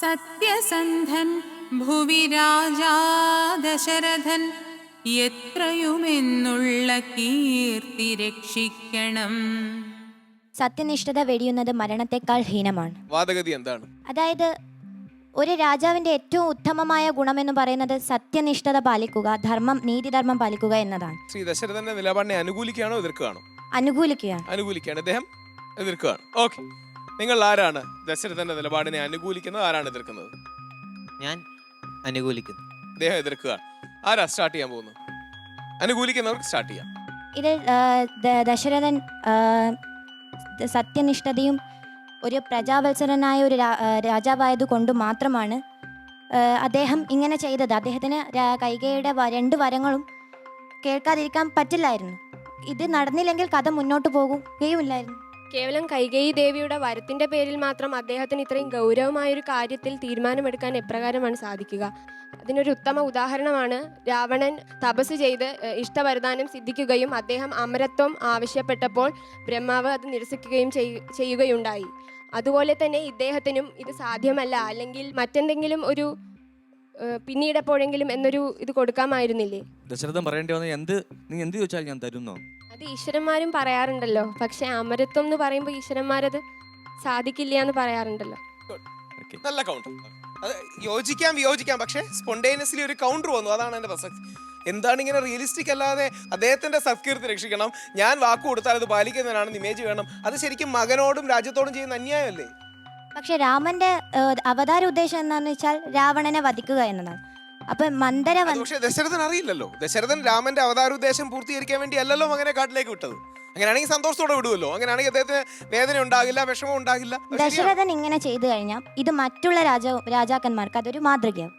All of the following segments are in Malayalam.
സത്യസന്ധൻ ഭുവി രാജാ ദശരഥൻ എത്രയുമെന്നുള്ള കീർത്തി രക്ഷിക്കണം. സത്യനിഷ്ഠത വെടിയുന്നത് മരണത്തെക്കാൾ ഹീനമാണ്. വാദഗതി എന്താണ്? അതായത് ഒരു രാജാവിന്റെ ഏറ്റവും ഉത്തമമായ ഗുണമെന്ന് പറയുന്നത് സത്യനിഷ്ഠത പാലിക്കുക ധർമ്മം നീതിധർമ്മം പാലിക്കുക എന്നതാണ്. ശ്രീ ദശരഥന്റെ നിലപാടിനെ അനുകൂലിക്കുകയാണോ എതിർക്കുകയാണോ? അനുകൂലിക്കുകയാണ്. അനുകൂലിക്കുകയാണ്. അദ്ദേഹം എതിർക്കുകയാണ്. ഓക്കെ. നിങ്ങൾ ആരാണ്? ദശരഥന്റെ നിലപാടിനെ അനുകൂലിക്കുന്നത് ആരാണ് എതിർക്കുന്നത്? ഞാൻ അനുകൂലിക്കുന്നു. അദ്ദേഹം എതിർക്കുക ആരാ സ്റ്റാർട്ട് ചെയ്യാൻ പോകുന്നു അനുകൂലിക്കുന്നവർക്ക് സ്റ്റാർട്ട് ചെയ്യാം. ദ- ദശരഥൻ സത്യനിഷ്ഠതയും ഒരു പ്രജാവത്സരനായ ഒരു രാജാവായത് കൊണ്ട് മാത്രമാണ് അദ്ദേഹം ഇങ്ങനെ ചെയ്തത്. അദ്ദേഹത്തിന് കൈകയുടെ രണ്ട് വരങ്ങളും കേൾക്കാതിരിക്കാൻ പറ്റില്ലായിരുന്നു. ഇത് നടന്നില്ലെങ്കിൽ കഥ മുന്നോട്ട് പോകുകയുമില്ലായിരുന്നു. കേവലം കൈകേയി ദേവിയുടെ വരത്തിന്റെ പേരിൽ മാത്രം അദ്ദേഹത്തിന് ഇത്രയും ഗൗരവമായ ഒരു കാര്യത്തിൽ തീരുമാനമെടുക്കാൻ എപ്രകാരമാണ് സാധിക്കുക? അതിനൊരു ഉത്തമ ഉദാഹരണമാണ് രാവണൻ തപസ് ചെയ്ത് ഇഷ്ടവരദാനം സിദ്ധിക്കുകയും അദ്ദേഹം അമരത്വം ആവശ്യപ്പെട്ടപ്പോൾ ബ്രഹ്മാവ് അത് നിരസിക്കുകയും ചെയ്യുകയുണ്ടായി. അതുപോലെ തന്നെ ഇദ്ദേഹത്തിനും ഇത് സാധ്യമല്ല. അല്ലെങ്കിൽ മറ്റെന്തെങ്കിലും ഒരു പിന്നീട് എപ്പോഴെങ്കിലും എന്നൊരു ഇത് കൊടുക്കാമായിരുന്നില്ലേ? ദശരഥം പറയേണ്ടി വന്ന എന്ത് നീ എന്ത് ചോദിച്ചാൽ ഞാൻ തരുന്നോ? അത് ഈശ്വരന്മാരും പറയാറുണ്ടല്ലോ. പക്ഷെ അമരത്വം എന്ന് പറയുമ്പോൾ ഈശ്വരന്മാരത് സാധിക്കില്ല എന്ന് പറയാറുണ്ടല്ലോ. നല്ല കൗണ്ടർ അത് യോജിക്കാം വിയോജിക്കാം. പക്ഷേ സ്പോണ്ടേനിയസ്ലി ഒരു കൗണ്ടർ വന്നു. അതാണ് എന്റെ പ്രസക്തി. എന്താണ് ഇങ്ങനെ റിയലിസ്റ്റിക് അല്ലാതെ അദ്ദേഹത്തിന്റെ സത്കീർത്തി രക്ഷിക്കണം. ഞാൻ വാക്ക് കൊടുത്താൽ അത് പാലിക്കുന്നതിനാണ് ഇമേജ് വേണം. അത് ശരിക്കും മകനോടും രാജ്യത്തോടും ചെയ്യുന്ന അന്യായമല്ലേ? പക്ഷെ രാമന്റെ അവതാര ഉദ്ദേശം എന്താണെന്ന് വെച്ചാൽ രാവണനെ വധിക്കുക എന്നതാണ്. അപ്പൊ മന്ദര പക്ഷേ ദശരഥൻ അറിയില്ലല്ലോ. ദശരഥൻ രാമന്റെ അവതാര അവതാരോദ്ദേശം പൂർത്തീകരിക്കാൻ വേണ്ടി അല്ലല്ലോ അങ്ങനെ കാട്ടിലേക്ക് വിട്ടത്. അങ്ങനെയാണെങ്കിൽ സന്തോഷത്തോടെ വിടുമല്ലോ അങ്ങനെയാണെങ്കിൽ അദ്ദേഹത്തിന് വേദന ഉണ്ടാകില്ല വിഷമം ഉണ്ടാകില്ല. ദശരഥൻ ഇങ്ങനെ ചെയ്തു കഴിഞ്ഞാൽ ഇത് മറ്റുള്ള രാജാ രാജാക്കന്മാർക്ക് അതൊരു മാതൃകയാവും.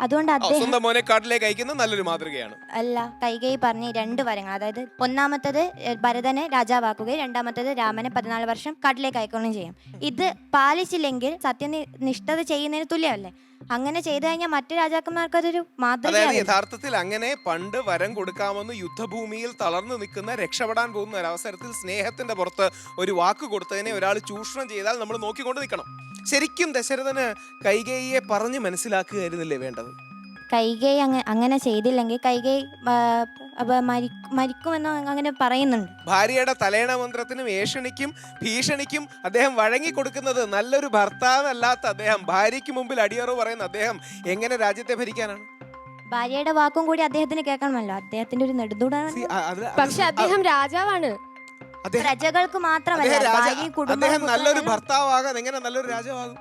അതുകൊണ്ട് അദ്ദേഹം സ്വന്തം മോനെ കാട്ടിലേക്ക് അയക്കുന്നത് നല്ലൊരു മാതൃകയാണ്. അല്ല കൈകൈ പറഞ്ഞ രണ്ട് വരങ്ങൾ അതായത് ഒന്നാമത്തത് ഭരതനെ രാജാവാക്കുകയും രണ്ടാമത്തത് രാമനെ പതിനാല് വർഷം കാട്ടിലേക്ക് അയക്കുകയും ചെയ്യും. ഇത് പാലിച്ചില്ലെങ്കിൽ സത്യനിഷ്ഠത ചെയ്യുന്നതിന് തുല്യമല്ലേ? അങ്ങനെ ചെയ്തു കഴിഞ്ഞാൽ മറ്റു രാജാക്കന്മാർക്ക് അതൊരു അതായത് മാതൃകയാണ് യഥാർത്ഥത്തിൽ അങ്ങനെ പണ്ട് വരം കൊടുക്കാമെന്ന് യുദ്ധഭൂമിയിൽ തളർന്നു നിൽക്കുന്ന രക്ഷപ്പെടാൻ പോകുന്ന അവസരത്തിൽ സ്നേഹത്തിന്റെ പുറത്ത് ഒരു വാക്ക് കൊടുത്തതിനെ ഒരാൾ ചൂഷണം ചെയ്താൽ നമ്മൾ നോക്കിക്കൊണ്ട് നിൽക്കണം. ശരിക്കും ദശരഥന് കൈകേയിയെ പറഞ്ഞ് മനസ്സിലാക്കുകയായിരുന്നില്ലേ വേണ്ടത്? കൈകൈ അങ്ങ അങ്ങനെ ചെയ്തില്ലെങ്കിൽ കൈകൈ മരിക്കുമെന്ന് അങ്ങനെ പറയുന്നുണ്ട്. ഭാര്യയുടെ തലേണ മന്ത്രത്തിനും ഏഷണിക്കും ഭീഷണിക്കും അദ്ദേഹം വഴങ്ങി കൊടുക്കുന്നത് നല്ലൊരു ഭർത്താവല്ലാത്ത അദ്ദേഹം. ഭാര്യയ്ക്ക് മുമ്പിൽ അടിയറവ് പറയുന്ന അദ്ദേഹം എങ്ങനെ രാജ്യത്തെ ഭരിക്കാനാണ്? ഭാര്യയുടെ വാക്കും കൂടി അദ്ദേഹത്തിന് കേൾക്കണമല്ലോ. അദ്ദേഹത്തിന്റെ ഒരു നെടുന്തൂടാണ് പക്ഷെ അദ്ദേഹം രാജാവാണ്. പ്രജകൾക്ക് മാത്രമല്ല അദ്ദേഹം കുടുംബം അദ്ദേഹം നല്ലൊരു ഭർത്താവാകാൻ എങ്ങനെ നല്ലൊരു രാജാവാകും?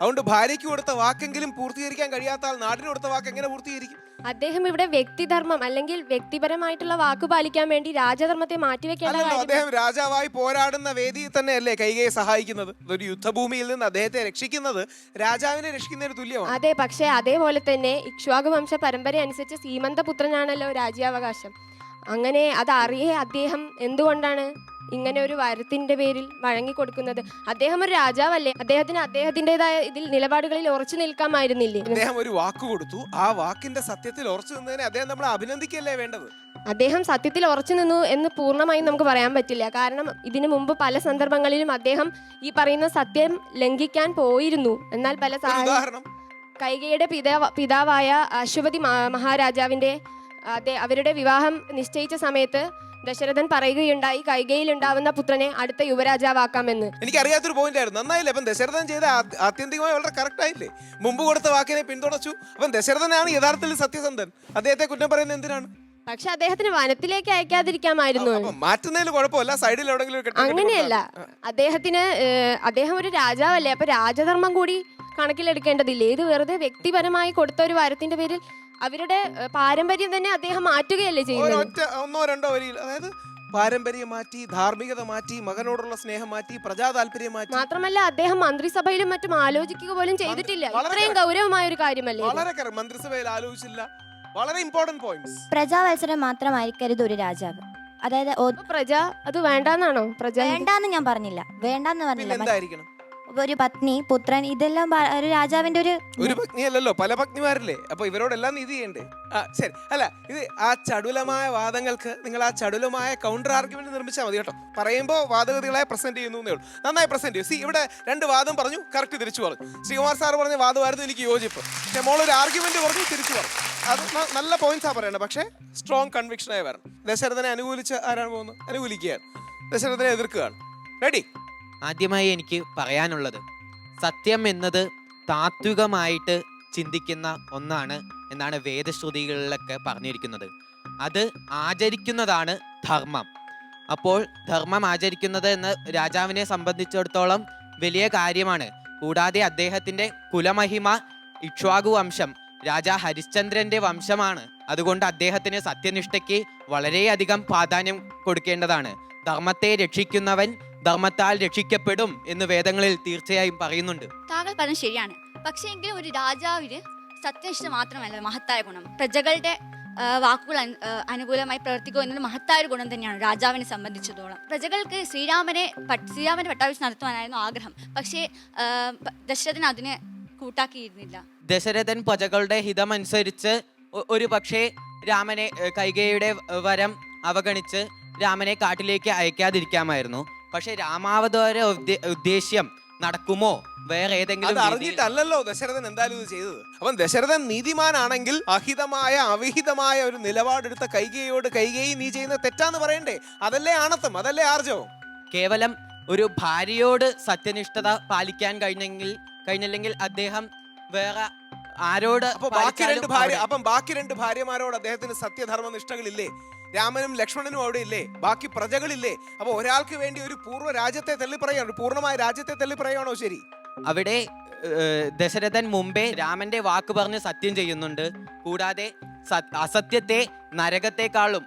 അതുകൊണ്ട് ഭാര്യയ്ക്ക് കൊടുത്ത വാക്കെങ്കിലും പൂർത്തീകരിക്കാൻ കഴിയാത്ത ആൾ നാടിന് കൊടുത്ത വാക്ക് എങ്ങനെ പൂർത്തീകരിക്കും? അദ്ദേഹം ഇവിടെ വ്യക്തിധർമ്മം അല്ലെങ്കിൽ വ്യക്തിപരമായിട്ടുള്ള വാക്ക് പാലിക്കാൻ വേണ്ടി രാജധർമ്മത്തെ മാറ്റിവെക്കേണ്ട അല്ലല്ലോ കാര്യം അദ്ദേഹം രാജാവായി പോരാടുന്ന വേദിയിൽ തന്നെയല്ലേ കൈകയെ സഹായിക്കുന്നത്? ഒരു യുദ്ധഭൂമിയിൽ നിന്ന് അദ്ദേഹത്തെ രക്ഷിക്കുന്നത് രാജാവിനെ രക്ഷിക്കുന്നതിന് തുല്യമാണ്. അതെ പക്ഷേ അതേപോലെ തന്നെ ഇക്ഷ്വാകു വംശ പരമ്പര അനുസരിച്ച് സീമന്തപുത്രനാണല്ലോ രാജ്യാവകാശം. അങ്ങനെ അതറിയേ അദ്ദേഹം എന്തുകൊണ്ടാണ് ഇങ്ങനെ ഒരു വരത്തിന്റെ പേരിൽ വഴങ്ങിക്കൊടുക്കുന്നത്? അദ്ദേഹം ഒരു രാജാവല്ലേ? അദ്ദേഹത്തിന് അദ്ദേഹത്തിന്റേതായ ഇതിൽ നിലപാടുകളിൽ ഉറച്ചു നിൽക്കാമായിരുന്നില്ലേ? അദ്ദേഹം ഒരു വാക്ക് കൊടുത്തു. ആ വാക്കിന്റെ സത്യത്തിൽ ഉറച്ചു നിന്നതിനെ അദ്ദേഹം നമ്മളെ അഭിനന്ദിക്കല്ലേ വേണ്ടത്? അദ്ദേഹം സത്യത്തിൽ ഉറച്ചു നിന്നു എന്ന് പൂർണമായും നമുക്ക് പറയാൻ പറ്റില്ല. കാരണം ഇതിനു മുമ്പ് പല സന്ദർഭങ്ങളിലും അദ്ദേഹം ഈ പറയുന്ന സത്യം ലംഘിക്കാൻ പോയിരുന്നു. എന്നാൽ പല സാഹചര്യം കൈകയുടെ പിതാവ് പിതാവായ അശ്വപതി മഹാ- മഹാരാജാവിന്റെ അവരുടെ വിവാഹം നിശ്ചയിച്ച സമയത്ത് ദശരഥൻ പറയുകയുണ്ടായി കൈകയിൽ ഉണ്ടാവുന്ന പുത്രനെ അടുത്ത യുവരാജാവാക്കാമെന്ന്. എനിക്ക് എനിക്കറിയാത്തൊരു പോയിന്റ് ആയിരുന്നു. നന്നായില്ലേ? അപ്പം ദശരഥൻ ചെയ്ത ആത്യന്തികമായി വളരെ കറക്റ്റ് ആയില്ലേ? മുമ്പ് കൊടുത്ത വാക്കിനെ പിന്തുണച്ചു. അപ്പം ദശരഥനാണ് യഥാർത്ഥത്തിൽ സത്യസന്ധൻ. അദ്ദേഹത്തെ കുറ്റം പറയുന്നത് എന്തിനാണ്? പക്ഷെ അദ്ദേഹത്തിന് വനത്തിലേക്ക് അയക്കാതിരിക്കാമായിരുന്നു. മാറ്റുന്നതിൽ കുഴപ്പമില്ല. സൈഡിൽ എവിടെങ്കിലും അങ്ങനെയല്ല. അദ്ദേഹത്തിന് അദ്ദേഹം ഒരു രാജാവല്ലേ? അപ്പൊ രാജധർമ്മം കൂടി കണക്കിലെടുക്കേണ്ടതില്ലേ? ഇത് വെറുതെ വ്യക്തിപരമായി കൊടുത്ത ഒരു വരത്തിന്റെ പേരിൽ അവരുടെ പാരമ്പര്യം തന്നെ അദ്ദേഹം മാറ്റുകയല്ലേ ചെയ്യുന്നത്? ഒരൊറ്റ ഒന്നോ രണ്ടോ വരിയിൽ അതായത് പാരമ്പര്യം മാറ്റി ധാർമ്മികത മാറ്റി മകനോടുള്ള സ്നേഹം മാറ്റി പ്രജാ താല്പര്യം മാറ്റി. മാത്രമല്ല അദ്ദേഹം മന്ത്രിസഭയിലും മറ്റും ആലോചിക്കുക പോലും ചെയ്തിട്ടില്ല. വളരെ ഇത്രയും ഗൗരവമായ ഒരു കാര്യമല്ലേ ഇത്? വളരെ. മന്ത്രിസഭയിൽ ആലോചിച്ചില്ല. വളരെ ഇമ്പോർട്ടന്റ് പോയിന്റ്സ് പ്രജാവത്സരം മാത്രമായിരിക്കരുത് ഒരു രാജാവ്. അതായത് ഒ- അപ്പൊ പ്രജ അത് വേണ്ടാന്നാണോ? പ്രജ വേണ്ടാന്ന് ഞാൻ പറഞ്ഞില്ല. വേണ്ടാന്ന് പിന്നെ പറഞ്ഞില്ല എന്തായിരിക്കണം? ഒരു പത്നി പുത്രൻ ഇതെല്ലാം ഒരു രാജാവിന്റെ ഒരു ഒരു പത്നിയല്ലല്ലോ പല പത്നിമാരല്ലേ? അപ്പൊ ഇവരോടെല്ലാം നീതി ചെയ്യണ്ടേ? ആ ശരി. അല്ല ഇത് ആ ചടുലമായ വാദങ്ങൾക്ക് നിങ്ങൾ ആ ചടുലമായ കൗണ്ടർ ആർഗ്യുമെന്റ് നിർമ്മിച്ചാൽ മതി കേട്ടോ. പറയുമ്പോൾ വാദഗതികളെ പ്രസന്റ് ചെയ്യുന്നു എന്നേ ഉള്ളൂ. നന്നായി പ്രസന്റ് ചെയ്യും. സി ഇവിടെ രണ്ട് വാദം പറഞ്ഞു കറക്റ്റ് തിരിച്ചു പറഞ്ഞു. ശ്രീകുമാർ സാർ പറഞ്ഞ വാദമായിരുന്നു എനിക്ക് യോജിപ്പ്. പക്ഷെ മോളൊരു ആർഗ്യുമെന്റ് പറഞ്ഞു തിരിച്ചു പറഞ്ഞു. അത് നല്ല പോയിന്റ്സാ പറയണത് പക്ഷേ സ്ട്രോങ് കൺവിക്ഷനായി വരണം. ദശരഥനെ അനുകൂലിച്ച് ആരാണ് പോകുന്നത്? അനുകൂലിക്കുകയാണ്. ദശരഥനെ എതിർക്കുകയാണ്. റെഡി ആദ്യമായി എനിക്ക് പറയാനുള്ളത് സത്യം എന്നത് താത്വികമായിട്ട് ചിന്തിക്കുന്ന ഒന്നാണ് എന്നാണ് വേദശ്രുതികളിലൊക്കെ പറഞ്ഞിരിക്കുന്നത്. അത് ആചരിക്കുന്നതാണ് ധർമ്മം. അപ്പോൾ ധർമ്മം ആചരിക്കുന്നത് എന്ന് രാജാവിനെ സംബന്ധിച്ചിടത്തോളം വലിയ കാര്യമാണ്. കൂടാതെ അദ്ദേഹത്തിന്റെ കുലമഹിമ ഇക്ഷ്വാകു വംശം രാജാ ഹരിശ്ചന്ദ്രന്റെ വംശമാണ്. അതുകൊണ്ട് അദ്ദേഹത്തിന് സത്യനിഷ്ഠയ്ക്ക് വളരെയധികം പ്രാധാന്യം കൊടുക്കേണ്ടതാണ്. ധർമ്മത്തെ രക്ഷിക്കുന്നവൻ ധർമ്മത്താൽ രക്ഷിക്കപ്പെടും എന്ന് വേദങ്ങളിൽ തീർച്ചയായും പറയുന്നുണ്ട്. താങ്കൾ പറഞ്ഞത് ശരിയാണ്. പക്ഷേ എങ്കിലും ഒരു രാജാവിന് സത്യനിഷ്ഠ മാത്രമല്ല മഹത്തായ ഗുണം. പ്രജകളുടെ ആ, വാക്കുകൾ ആ, അനുകൂലമായി പ്രവർത്തിക്കുക എന്നത് മഹത്തായ ഒരു ഗുണം തന്നെയാണ് രാജാവിനെ സംബന്ധിച്ചിടത്തോളം. പ്രജകൾക്ക് ശ്രീരാമനെ പട്ട്- ശ്രീരാമന്റെ പട്ടാഭിഷേകം നടത്തുവാനായിരുന്നു ആഗ്രഹം. പക്ഷേ ആ, പ- ദശരഥൻ അതിനെ കൂട്ടാക്കിയിരുന്നില്ല. ദശരഥൻ പ്രജകളുടെ ഹിതമനുസരിച്ച് ഒ- ഒരു പക്ഷേ രാമനെ കൈകയുടെ കൈകേയിയുടെ വരം അവഗണിച്ച് രാമനെ കാട്ടിലേക്ക് അയക്കാതിരിക്കാമായിരുന്നു. പക്ഷെ രാമാവതാര ഉദ്ദേശ്യം നടക്കുമോ? വേറെ അത് ഏതെങ്കിലും രീതിയിൽ- അറിഞ്ഞിട്ടല്ലല്ലോ ദശരഥൻ എന്തായാലും ഇത് ചെയ്തത്. അപ്പം ദശരഥൻ നീതിമാനാണെങ്കിൽ അഹിതമായ അവിഹിതമായ ഒരു നിലപാടെടുത്ത കൈകയോട് കൈകേയി നീ ചെയ്യുന്ന തെറ്റാന്ന് പറയണ്ടേ? അതല്ലേ ആണത്തം അതല്ലേ ആർജവം? കേവലം ഒരു ഭാര്യയോട് സത്യനിഷ്ഠത പാലിക്കാൻ കഴിഞ്ഞെങ്കിൽ കഴിഞ്ഞില്ലെങ്കിൽ അദ്ദേഹം വേറെ ആരോട് അപ്പൊ ബാക്കി രണ്ട് ഭാര്യ അപ്പം ബാക്കി രണ്ട് ഭാര്യമാരോട് അദ്ദേഹത്തിന് സത്യധർമ്മ നിഷ്ഠകളില്ലേ രാമനും ലക്ഷ്മണനും അവിടെ ഇല്ലേ? ബാക്കി പ്രജകളില്ലേ? അപ്പൊ ഒരാൾക്ക് വേണ്ടി ഒരു പൂർവ രാജ്യത്തെ തള്ളി പറയാണ് പൂർണമായ രാജ്യത്തെ തള്ളി പറയാണോ ശരി? അവിടെ ദശരഥൻ മുമ്പേ രാമന്റെ വാക്ക് പറഞ്ഞ് സത്യം ചെയ്യുന്നുണ്ട്. കൂടാതെ സത്- അസത്യത്തെ നരകത്തെക്കാളും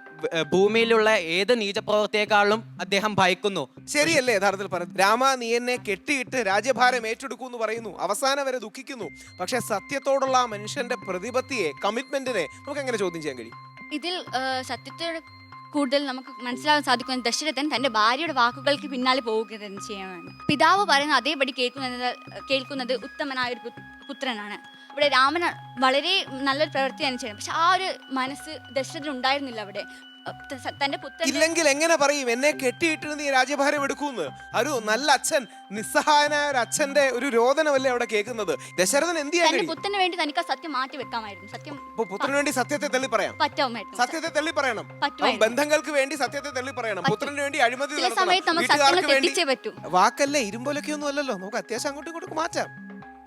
ഭൂമിയിലുള്ള ഏത് നീചപ്രവർത്തിയെക്കാളും അദ്ദേഹം ഭയക്കുന്നു. ശരിയല്ലേ യഥാർത്ഥത്തിൽ പറഞ്ഞു രാമ നീ എന്നെ കെട്ടിയിട്ട് രാജ്യഭാരം ഏറ്റെടുക്കൂ എന്ന് പറയുന്നു. അവസാനം വരെ ദുഃഖിക്കുന്നു. പക്ഷെ സത്യത്തോടുള്ള മനുഷ്യന്റെ പ്രതിപത്തിയെ കമ്മിറ്റ്മെന്റിനെ നമുക്ക് എങ്ങനെ ചോദ്യം ചെയ്യാൻ കഴിയും? ഇതിൽ സത്യത്തോട് കൂടുതൽ നമുക്ക് മനസ്സിലാക്കാൻ സാധിക്കുന്നത് ദശരഥൻ തന്റെ ഭാര്യയുടെ വാക്കുകൾക്ക് പിന്നാലെ പോവുക തന്നെ ചെയ്യാനാണ് പിതാവ് പറയുന്ന അതേപടി കേൾക്കുന്നത് കേൾക്കുന്നത് ഉത്തമനായ ഒരു പുത്രനാണ്. ഇവിടെ രാമൻ വളരെ നല്ലൊരു പ്രവൃത്തി തന്നെ ചെയ്യണം പക്ഷെ ആ ഒരു മനസ്സ് ദശരഥൻ ഉണ്ടായിരുന്നില്ല അവിടെ. തന്റെ പുത്രൻ ഇല്ലെങ്കിൽ എങ്ങനെ പറയും എന്നെ കെട്ടിയിട്ടിരുന്ന് ഈ രാജ്യഭാരം എടുക്കൂന്ന്? ഒരു നല്ല അച്ഛൻ നിസ്സഹായനായ ഒരു അച്ഛന്റെ ഒരു രോദനമല്ലേ അവിടെ കേൾക്കുന്നത്. ദശരഥൻ എന്ത് ചെയ്യാൻ തന്റെ കഴിയും? പുത്രന് വേണ്ടി തനിക്ക് ആ സത്യം മാറ്റി വെക്കാമായിരുന്നു. സത്യം അപ്പൊ പുത്രന് വേണ്ടി സത്യത്തെ തള്ളി പറയാം പറ്റാമായിരുന്നു സത്യത്തെ തള്ളി പറയണം അവൻ ബന്ധങ്ങൾക്ക് വേണ്ടി സത്യത്തെ തള്ളി പറയണം പുത്രന് വേണ്ടി അഴിമതി ചില നടത്തണം. സമയത്ത് നമുക്ക് സത്യങ്ങൾ വീട്ടുകാർക്ക് വേണ്ടി പറ്റൂ. വാക്കല്ലേ? ഇരുമ്പോലൊക്കെ ഒന്നും അല്ലല്ലോ. നമുക്ക് അത്യാവശ്യം അങ്ങോട്ടും ഇങ്ങോട്ടും മാറ്റാം.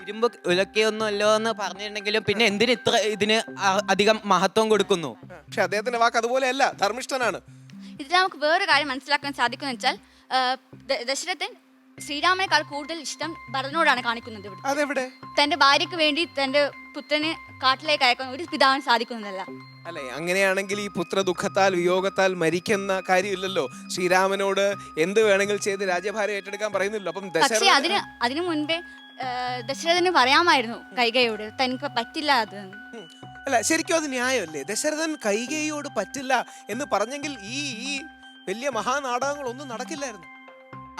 ഇരുമ്പ് ഉലക്കൊന്നും അല്ലോ എന്ന് പറഞ്ഞിട്ടുണ്ടെങ്കിലും പിന്നെ എന്തിന് ഇത്ര ഇതിന് അ- അധികം മഹത്വം കൊടുക്കുന്നു? പക്ഷെ അദ്ദേഹത്തിന്റെ വാക്ക് അതുപോലെയല്ല ധർമ്മിഷ്ഠനാണ്. ഇതിൽ നമുക്ക് വേറൊരു കാര്യം മനസ്സിലാക്കാൻ സാധിക്കുന്ന വെച്ചാൽ ആ, ദ- ദശരഥൻ ശ്രീരാമനേക്കാൾ കൂടുതൽ ഇഷ്ടം ഭരതനോടാണ് കാണിക്കുന്നത് ഇവിടെ. അതെവിടെ? തന്റെ ഭാര്യക്ക് വേണ്ടി തന്റെ പുത്രനെ കാട്ടിലേക്ക് അയക്കാൻ ഒരു പിതാവിന് സാധിക്കുന്നതല്ല. അല്ലെ അങ്ങനെയാണെങ്കിൽ ഈ പുത്ര ദുഃഖത്താൽ വിയോഗത്താൽ മരിക്കുന്ന കാര്യമില്ലല്ലോ. ശ്രീരാമനോട് എന്ത് വേണമെങ്കിൽ ചെയ്ത് രാജ്യഭാരം ഏറ്റെടുക്കാൻ പറയുന്നില്ലല്ലോ. അപ്പം പക്ഷേ ദശരഥ അതിന് അതിനു മുൻപേ ദശരഥന് പറയാമായിരുന്നു കൈകയോട് തനിക്ക് പറ്റില്ല അത്. അല്ല ശരിക്കും അത് ന്യായമല്ലേ? ദശരഥൻ കൈകയോട് പറ്റില്ല എന്ന് പറഞ്ഞെങ്കിൽ ഈ ഈ വലിയ മഹാനാടകങ്ങളൊന്നും നടക്കില്ലായിരുന്നു.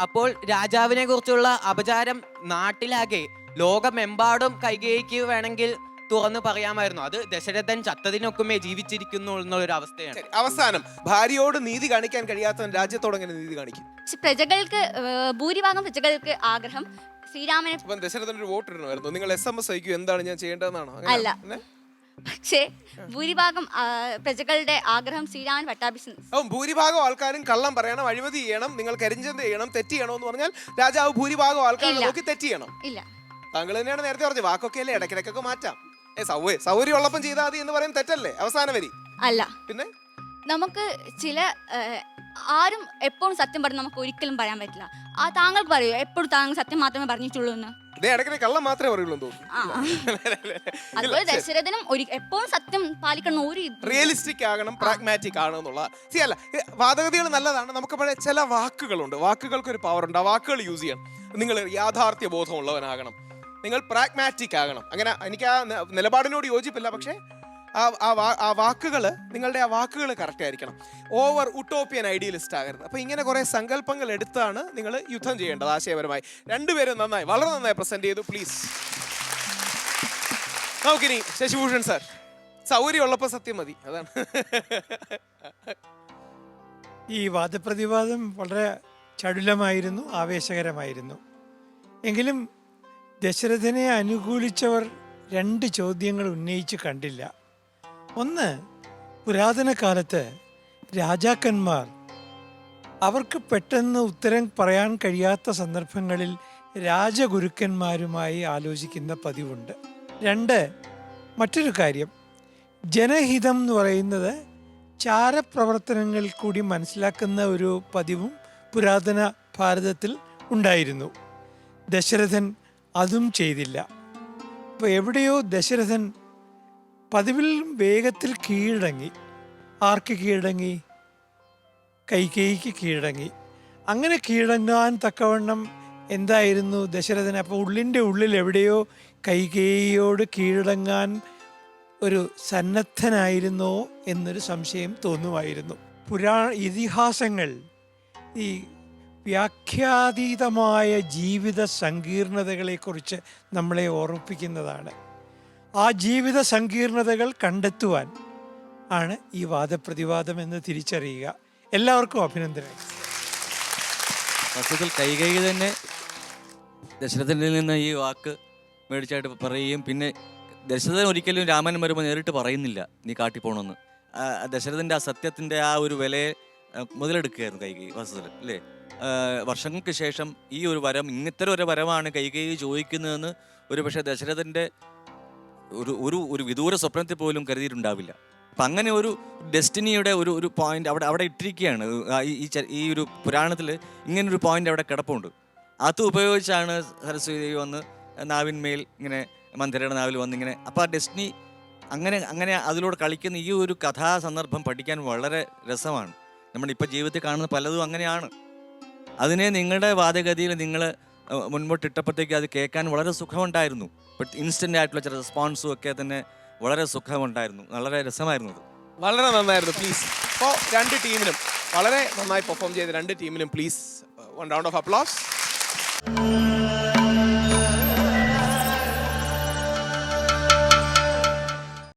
അപ്പോൾ രാജാവിനെ കുറിച്ചുള്ള അപചാരം നാട്ടിലാകെ ലോകമെമ്പാടും കൈകേയിക്ക് വേണമെങ്കിൽ തുറന്ന് പറയാമായിരുന്നു. അത് ദശരഥൻ ചത്തതിനൊക്കുമേ ജീവിച്ചിരിക്കുന്നു എന്നുള്ളൊരു അവസ്ഥയാണ് അവസാനം. ഭാര്യയോട് നീതി കാണിക്കാൻ കഴിയാത്തവൻ രാജ്യത്തോട് എങ്ങനെ നീതി കാണിക്കും? പ്രജകൾക്ക് ഭൂരിഭാഗം പ്രജകൾക്ക് ആഗ്രഹം ശ്രീരാമനെ അപ്പം ദശരഥൻ ഒരു വോട്ട് ഇടണമായിരുന്നു നിങ്ങൾ എസ് എം എസ് അയക്കൂ എന്താണ് ഞാൻ ചെയ്യേണ്ടതെന്നാണോ അങ്ങനെ? അല്ല. പിന്നെ? പക്ഷേ ഭൂരിഭാഗം ആ, പ്രജകളുടെ ആഗ്രഹം ശ്രീരാമൻ പട്ടാഭിഷേകം അപ്പം ഭൂരിഭാഗം ആൾക്കാരും കള്ളം പറയണം അഴിമതി ചെയ്യണം നിങ്ങൾ കരിഞ്ചന്ത ചെയ്യണം തെറ്റ് ചെയ്യണം എന്ന് പറഞ്ഞാൽ രാജാവ് ഭൂരിഭാഗം ആൾക്കാരെ ഇല്ല. നോക്കി തെറ്റ് ചെയ്യണം ഇല്ല താങ്കൾ തന്നെയാണ് നേരത്തെ പറഞ്ഞത് വാക്കൊക്കെ അല്ലേ ഇടയ്ക്കിടയ്ക്കൊക്കെ മാറ്റാം ഏ സൗകര്യ സൗകര്യം ഉള്ളപ്പം ചെയ്താൽ മതി എന്ന് പറയും തെറ്റല്ലേ അവസാന വരി അല്ല പിന്നെ നമുക്ക് ചില ഏഹ്, ആരും എപ്പോഴും സത്യം പറഞ്ഞ് നമുക്ക് ഒരിക്കലും പറയാൻ പറ്റില്ല. ആ താങ്കൾക്ക് പറയൂ എപ്പോഴും താങ്കൾ സത്യം മാത്രമേ പറഞ്ഞിട്ടുള്ളൂ എന്ന്. ഇതേ ഇടയ്ക്കിടയ്ക്ക് കള്ളം മാത്രമേ പറയുള്ളൂ അതുപോലെ ദശരഥനും ഒരു എപ്പോഴും സത്യം പാലിക്കണം ഒരു റിയലിസ്റ്റിക് ആകണം പ്രാഗ്മാറ്റിക് ആകണം എന്നുള്ള. സി അല്ല വാദഗതികൾ നല്ലതാണ്. നമുക്ക് പഴയ ചില വാക്കുകളുണ്ട്. വാക്കുകൾക്ക് ഒരു പവർ ഉണ്ട്. ആ വാക്കുകൾ യൂസ് ചെയ്യണം. നിങ്ങൾ യാഥാർത്ഥ്യ ബോധമുള്ളവനാകണം. നിങ്ങൾ പ്രാഗ്മാറ്റിക് ആകണം. അങ്ങനെ എനിക്ക് ആ നിലപാടിനോട് യോജിപ്പില്ല. പക്ഷേ ആ ആ വാക്കുകൾ നിങ്ങളുടെ ആ വാക്കുകൾ കറക്റ്റ് ആയിരിക്കണം. ഓവർ ഉട്ടോപ്പിയൻ ഐഡിയലിസ്റ്റ് ആകരുത്. അപ്പോൾ ഇങ്ങനെ കുറേ സങ്കല്പങ്ങൾ എടുത്താണ് നിങ്ങൾ യുദ്ധം ചെയ്യേണ്ടത് ആശയപരമായി. രണ്ടുപേരും നന്നായി വളരെ നന്നായി പ്രസന്റ് ചെയ്തു പ്ലീസ് നമുക്കിനി ശശിഭൂഷൺ സർ സൗകര്യമുള്ളപ്പോൾ സത്യം മതി. അതാണ്. ഈ വാദപ്രതിവാദം വളരെ ചടുലമായിരുന്നു ആവേശകരമായിരുന്നു. എങ്കിലും ദശരഥനെ അനുകൂലിച്ചവർ രണ്ട് ചോദ്യങ്ങൾ ഉന്നയിച്ച് കണ്ടില്ല. ഒന്ന് പുരാതന കാലത്ത് രാജാക്കന്മാർ അവർക്ക് പെട്ടെന്ന് ഉത്തരം പറയാൻ കഴിയാത്ത സന്ദർഭങ്ങളിൽ രാജഗുരുക്കന്മാരുമായി ആലോചിക്കുന്ന പതിവുണ്ട്. രണ്ട് മറ്റൊരു കാര്യം. ജനഹിതം എന്ന് പറയുന്നത് ചാരപ്രവർത്തനങ്ങൾ കൂടി മനസ്സിലാക്കുന്ന ഒരു പതിവും പുരാതന ഭാരതത്തിൽ ഉണ്ടായിരുന്നു. ദശരഥൻ അതും ചെയ്തില്ല. അപ്പോൾ എവിടെയോ ദശരഥൻ പതിവിൽ വേഗത്തിൽ കീഴടങ്ങി. ആർക്ക് കീഴടങ്ങി? കൈകേയിക്ക് കീഴടങ്ങി. അങ്ങനെ കീഴടങ്ങാൻ തക്കവണ്ണം എന്തായിരുന്നു ദശരഥൻ? അപ്പോൾ ഉള്ളിന്റെ ഉള്ളിൽ എവിടെയോ കൈകേയോട് കീഴടങ്ങാൻ ഒരു സന്നദ്ധനായിരുന്നോ എന്നൊരു സംശയം തോന്നുമായിരുന്നു. പുരാ ഇതിഹാസങ്ങൾ ഈ വ്യാഖ്യാതീതമായ ജീവിത സങ്കീർണതകളെക്കുറിച്ച് നമ്മളെ ഓർമ്മിപ്പിക്കുന്നതാണ്. ആ ജീവിത സങ്കീർണതകൾ കണ്ടെത്തുവാൻ ആണ് ഈ വാദപ്രതിവാദം എന്ന് തിരിച്ചറിയുക. എല്ലാവർക്കും അഭിനന്ദനം വസ്തുക്കൾ കൈകൈ തന്നെ ദശരഥനിൽ നിന്ന് ഈ വാക്ക് മേടിച്ചായിട്ട് പറയുകയും പിന്നെ ദശരഥൻ ഒരിക്കലും രാമൻ വരുമ്പോൾ നേരിട്ട് പറയുന്നില്ല നീ കാട്ടിപ്പോണമെന്ന് ദശരഥന്റെ ആ സത്യത്തിന്റെ ആ ഒരു വിലയെ മുതലെടുക്കുകയായിരുന്നു കൈകൈ വസ്തുതൽ അല്ലേ? വർഷങ്ങൾക്ക് ശേഷം ഈ ഒരു വരം ഇങ്ങനത്തെ ഒരു വരമാണ് കൈകൈ ചോദിക്കുന്നതെന്ന് ഒരു പക്ഷേ ദശരഥന്റെ ഒരു ഒരു ഒരു വിദൂര സ്വപ്നത്തിൽ പോലും കരുതിയിട്ടുണ്ടാവില്ല. അപ്പം അങ്ങനെ ഒരു ഡെസ്റ്റിനിയുടെ ഒരു ഒരു പോയിന്റ് അവിടെ അവിടെ ഇട്ടിരിക്കുകയാണ്. ഈ- ഈ ഒരു പുരാണത്തിൽ ഇങ്ങനൊരു പോയിന്റ് അവിടെ കിടപ്പുണ്ട്. അത് ഉപയോഗിച്ചാണ് സരസ്വതി ദേവി വന്ന് നാവിന്മേൽ ഇങ്ങനെ മന്ദിരയുടെ നാവിൽ വന്ന് ഇങ്ങനെ അപ്പോൾ ആ ഡെസ്റ്റിനി അങ്ങനെ അങ്ങനെ അതിലൂടെ കളിക്കുന്ന ഈ ഒരു കഥാ സന്ദർഭം പഠിക്കാൻ വളരെ രസമാണ്. നമ്മളിപ്പോൾ ജീവിതത്തിൽ കാണുന്ന പലതും അങ്ങനെയാണ്. അതിനെ നിങ്ങളുടെ വാദഗതിയിൽ നിങ്ങൾ മുൻപോട്ടിട്ടപ്പോഴത്തേക്ക് അത് കേൾക്കാൻ വളരെ സുഖമുണ്ടായിരുന്നു. ബട്ട് ഇൻസ്റ്റന്റ് ആയിട്ടുള്ള ചില റെസ്പോൺസും ഒക്കെ തന്നെ വളരെ സുഖമുണ്ടായിരുന്നു. വളരെ രസമായിരുന്നു വളരെ നന്നായിരുന്നു. പ്ലീസ് അപ്പോൾ രണ്ട് ടീമിനും വളരെ നന്നായി പെർഫോം ചെയ്ത രണ്ട് ടീമിനും please one round of applause